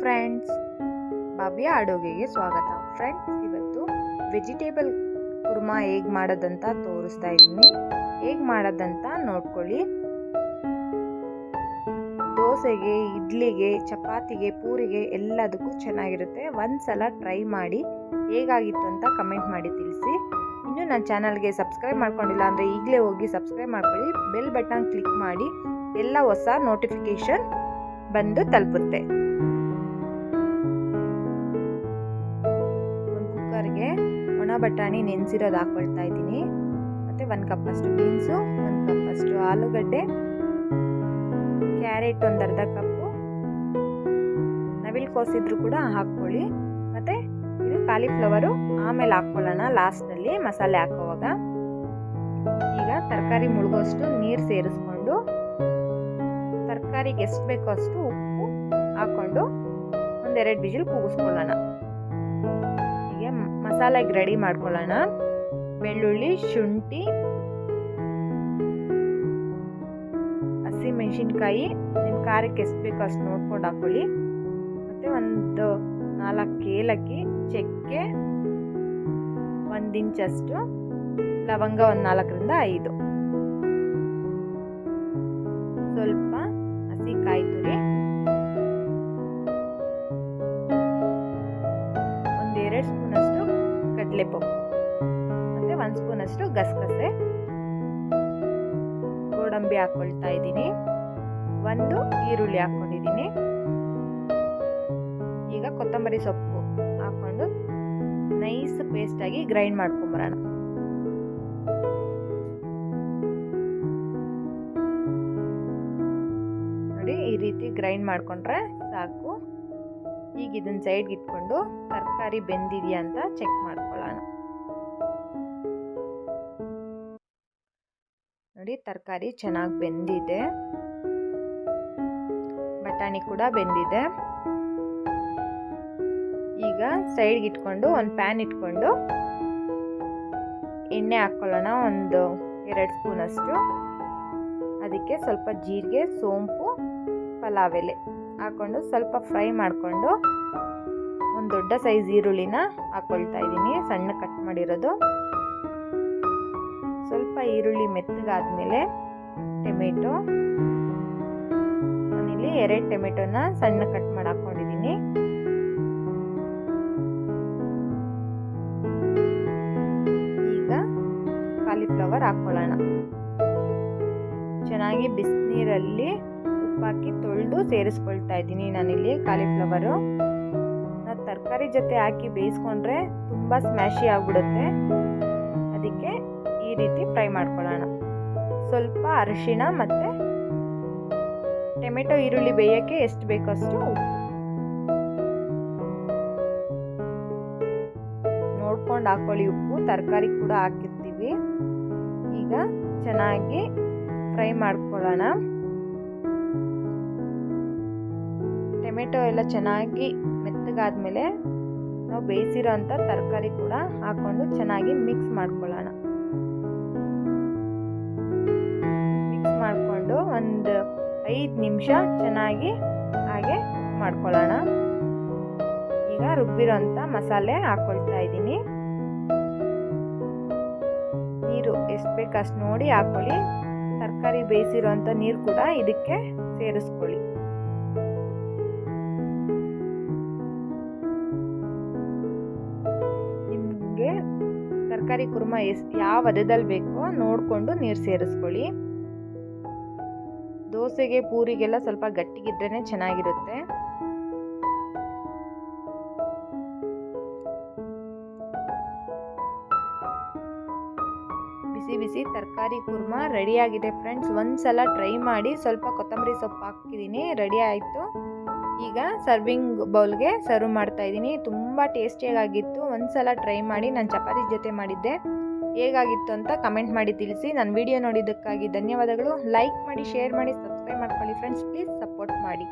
Friends ಭವ್ಯ ಅಡುಗೆಗೆ ಸ್ವಾಗತ. Friends ಇವತ್ತು ವೆಜಿಟೇಬಲ್ ಕುರ್ಮಾ ಹೇಗೆ ಮಾಡೋದಂತ ತೋರಿಸ್ತಾ ಇದ್ದೀನಿ. ಹೇಗೆ ಮಾಡೋದಂತ ನೋಡ್ಕೊಳ್ಳಿ. ದೋಸೆಗೆ, ಇಡ್ಲಿಗೆ, ಚಪಾತಿಗೆ, ಪೂರಿಗೆ ಎಲ್ಲದಕ್ಕೂ ಚೆನ್ನಾಗಿರುತ್ತೆ. ಒಂದ್ಸಲ ಟ್ರೈ ಮಾಡಿ ಹೇಗಾಗಿತ್ತು ಅಂತ ಕಮೆಂಟ್ ಮಾಡಿ ತಿಳಿಸಿ. ಇನ್ನು ನನ್ನ ಚಾನಲ್ಗೆ ಸಬ್ಸ್ಕ್ರೈಬ್ ಮಾಡ್ಕೊಂಡಿಲ್ಲ ಅಂದರೆ ಈಗಲೇ ಹೋಗಿ ಸಬ್ಸ್ಕ್ರೈಬ್ ಮಾಡ್ಕೊಳ್ಳಿ. ಬೆಲ್ ಬಟನ್ ಕ್ಲಿಕ್ ಮಾಡಿ. ಎಲ್ಲ ಹೊಸ ನೋಟಿಫಿಕೇಶನ್ ಬಂದು ತಲುಪುತ್ತೆ. ಬಟಾಣಿ ನೆನೆಸಿರೋದು ಹಾಕ್ಕೊಳ್ತಾ ಇದ್ದೀನಿ. ಮತ್ತು ಒಂದು ಕಪ್ಪಷ್ಟು ಬೀನ್ಸು, ಒಂದು ಕಪ್ಪಷ್ಟು ಆಲೂಗಡ್ಡೆ ಕ್ಯಾರೆಟ್ ಒಂದು ಅರ್ಧ ಕಪ್ಪು ನವಿಲು ಕೋಸಿದ್ರು ಕೂಡ ಹಾಕ್ಕೊಳ್ಳಿ. ಮತ್ತು ಇದು ಕಾಲಿಫ್ಲವರು ಆಮೇಲೆ ಹಾಕ್ಕೊಳ್ಳೋಣ ಲಾಸ್ಟಲ್ಲಿ ಮಸಾಲೆ ಹಾಕೋವಾಗ. ಈಗ ತರಕಾರಿ ಮುಳುಗೋಷ್ಟು ನೀರು ಸೇರಿಸ್ಕೊಂಡು, ತರಕಾರಿಗೆ ಎಷ್ಟು ಬೇಕೋ ಅಷ್ಟು ಉಪ್ಪು ಹಾಕ್ಕೊಂಡು ಒಂದೆರಡು ಬಿಜಿಲ್ ಕೂಗಿಸ್ಕೊಳ್ಳೋಣ. ಮಸಾಲೆಗೆ ರೆಡಿ ಮಾಡ್ಕೊಳ್ಳೋಣ. ಬೆಳ್ಳುಳ್ಳಿ, ಶುಂಠಿ, ಹಸಿಮೆಣಸಿನ್ಕಾಯಿ ನಿಮ್ಮ ಖಾರಕ್ಕೆ ಎಷ್ಟು ಬೇಕೋ ಅಷ್ಟು ನೋಡ್ಕೊಂಡು ಹಾಕ್ಕೊಳ್ಳಿ ಮತ್ತು ಒಂದು ನಾಲ್ಕು ಏಲಕ್ಕಿ, ಚಕ್ಕೆ, ಒಂದು ಇಂಚಷ್ಟು ಲವಂಗ ಒಂದು ನಾಲ್ಕರಿಂದ ಐದು. ಸ್ವಲ್ಪ ಹಸಿ ಕಾಯಿ ತುರಿ ಒಂದೆರಡು ಸ್ಪೂನಷ್ಟು ಕಡಲೆಪಪ್ಪು ಮತ್ತು ಒಂದು ಸ್ಪೂನಷ್ಟು ಗಸಗಸೆ. ಗೋಡಂಬಿ ಹಾಕ್ಕೊಳ್ತಾ ಇದ್ದೀನಿ. ಒಂದು ಈರುಳ್ಳಿ ಹಾಕ್ಕೊಂಡಿದ್ದೀನಿ ಈಗ ಕೊತ್ತಂಬರಿ ಸೊಪ್ಪು ಹಾಕ್ಕೊಂಡು ನೈಸ್ ಪೇಸ್ಟಾಗಿ ಗ್ರೈಂಡ್ ಮಾಡ್ಕೊಂಬರೋಣ. ನೋಡಿ ಈ ರೀತಿ ಗ್ರೈಂಡ್ ಮಾಡ್ಕೊಂಡ್ರೆ ಸಾಕು. ಈಗ ಇದನ್ನ ಸೈಡ್ಗೆ ಇಟ್ಕೊಂಡು ತರಕಾರಿ ಬೆಂದಿದೆಯಾ ಅಂತ ಚೆಕ್ ಮಾಡ್ಕೊಳ್ಳೋಣ ನೋಡಿ ತರಕಾರಿ ಚೆನ್ನಾಗಿ ಬೆಂದಿದೆ. ಬಟಾಣಿ ಕೂಡ ಬೆಂದಿದೆ. ಈಗ ಸೈಡ್ಗೆ ಇಟ್ಕೊಂಡು ಒಂದು ಪ್ಯಾನ್ ಇಟ್ಕೊಂಡು ಎಣ್ಣೆ ಹಾಕ್ಕೊಳ್ಳೋಣ ಒಂದು ಎರಡು ಸ್ಪೂನಷ್ಟು ಅದಕ್ಕೆ ಸ್ವಲ್ಪ ಜೀರಿಗೆ, ಸೋಂಪು, ಪಲಾವ್ ಎಲೆ ಹಾಕ್ಕೊಂಡು ಸ್ವಲ್ಪ ಫ್ರೈ ಮಾಡಿಕೊಂಡು ಒಂದು ದೊಡ್ಡ ಸೈಜ್ ಈರುಳ್ಳಿನ ಹಾಕ್ಕೊಳ್ತಾ ಇದ್ದೀನಿ. ಸಣ್ಣ ಕಟ್ ಮಾಡಿರೋದು. ಸ್ವಲ್ಪ ಈರುಳ್ಳಿ ಮೆತ್ತಗಾದ್ಮೇಲೆ ಟೊಮೆಟೊ. ನಾನಿಲ್ಲಿ ಎರಡು ಟೊಮೆಟೊನ ಸಣ್ಣ ಕಟ್ ಮಾಡಿ ಹಾಕ್ಕೊಂಡಿದ್ದೀನಿ ಈಗ ಕಾಲಿಫ್ಲವರ್ ಹಾಕ್ಕೊಳ್ಳೋಣ ಚೆನ್ನಾಗಿ ಬಿಸಿನೀರಲ್ಲಿ ಉಪ್ಪಾಕಿ ತೊಳೆದು ಸೇರಿಸ್ಕೊಳ್ತಾ ಇದ್ದೀನಿ ನಾನಿಲ್ಲಿ ಕಾಲಿಫ್ಲವರು ತರಕಾರಿ ಜೊತೆ ಹಾಕಿ ಬೇಯಿಸ್ಕೊಂಡ್ರೆ ತುಂಬ ಸ್ಮ್ಯಾಶಿ ಆಗಿಬಿಡುತ್ತೆ. ಅದಕ್ಕೆ ಈ ರೀತಿ ಫ್ರೈ ಮಾಡ್ಕೊಳ್ಳೋಣ. ಸ್ವಲ್ಪ ಅರಿಶಿಣ ಮತ್ತು ಟೊಮೆಟೊ ಈರುಳ್ಳಿ ಬೇಯೋಕ್ಕೆ ಎಷ್ಟು ಬೇಕೋ ಅಷ್ಟು ನೋಡ್ಕೊಂಡು ಹಾಕೊಳ್ಳಿ ಉಪ್ಪು. ತರಕಾರಿ ಕೂಡ ಹಾಕಿರ್ತೀವಿ. ಈಗ ಚೆನ್ನಾಗಿ ಫ್ರೈ ಮಾಡ್ಕೊಳ್ಳೋಣ. ಟೊಮೆಟೊ ಎಲ್ಲ ಚೆನ್ನಾಗಿ ಮೆತ್ತಗಾದ್ಮೇಲೆ ನಾವು ಬೇಯಿಸಿರೋ ಅಂಥ ತರಕಾರಿ ಕೂಡ ಹಾಕ್ಕೊಂಡು ಚೆನ್ನಾಗಿ ಮಿಕ್ಸ್ ಮಾಡ್ಕೊಳ್ಳೋಣ. ಮಿಕ್ಸ್ ಮಾಡಿಕೊಂಡು ಒಂದು ಐದು ನಿಮಿಷ ಚೆನ್ನಾಗಿ ಹಾಗೆ ಮಾಡ್ಕೊಳ್ಳೋಣ. ಈಗ ರುಬ್ಬಿರೋಂಥ ಮಸಾಲೆ ಹಾಕ್ಕೊಳ್ತಾ ಇದ್ದೀನಿ. ನೀರು ಎಷ್ಟು ಬೇಕು ನೋಡಿ ಹಾಕ್ಕೊಳ್ಳಿ. ತರಕಾರಿ ಬೇಯಿಸಿರೋಂಥ ನೀರು ಕೂಡ ಇದಕ್ಕೆ ಸೇರಿಸ್ಕೊಳ್ಳಿ. ತರಕಾರಿ ಕುರ್ಮ ಎಷ್ಟು ಯಾವ ಹದದಲ್ಲಿ ಬೇಕೋ ನೋಡಿಕೊಂಡು ನೀರು ಸೇರಿಸ್ಕೊಳ್ಳಿ. ದೋಸೆಗೆ ಪೂರಿಗೆಲ್ಲ ಸ್ವಲ್ಪ ಗಟ್ಟಿಗಿದ್ರೇ ಚೆನ್ನಾಗಿರುತ್ತೆ. ಬಿಸಿ ಬಿಸಿ ತರಕಾರಿ ಕುರ್ಮ ರೆಡಿಯಾಗಿದೆ ಫ್ರೆಂಡ್ಸ್. ಒಂದ್ಸಲ ಟ್ರೈ ಮಾಡಿ ಸ್ವಲ್ಪ ಕೊತ್ತಂಬರಿ ಸೊಪ್ಪು ಹಾಕಿದ್ದೀನಿ. ರೆಡಿ ಆಯಿತು. ಈಗ ಸರ್ವಿಂಗ್ ಬೌಲ್ಗೆ ಸರ್ವ್ ಮಾಡ್ತಾ ಇದ್ದೀನಿ. ತುಂಬ ಟೇಸ್ಟಿಯಾಗಿತ್ತು ಒಂದ್ಸಲ ಟ್ರೈ ಮಾಡಿ ನಾನು ಚಪಾತಿ ಜೊತೆ ಮಾಡಿದ್ದೆ. ಹೇಗಾಗಿತ್ತು ಅಂತ ಕಮೆಂಟ್ ಮಾಡಿ ತಿಳಿಸಿ. ನನ್ನ ವಿಡಿಯೋ ನೋಡಿದ್ದಕ್ಕಾಗಿ ಧನ್ಯವಾದಗಳು. ಲೈಕ್ ಮಾಡಿ ಶೇರ್ ಮಾಡಿ ಸಬ್ಸ್ಕ್ರೈಬ್ ಮಾಡ್ಕೊಳ್ಳಿ ಫ್ರೆಂಡ್ಸ್ ಪ್ಲೀಸ್ ಸಪೋರ್ಟ್ ಮಾಡಿ.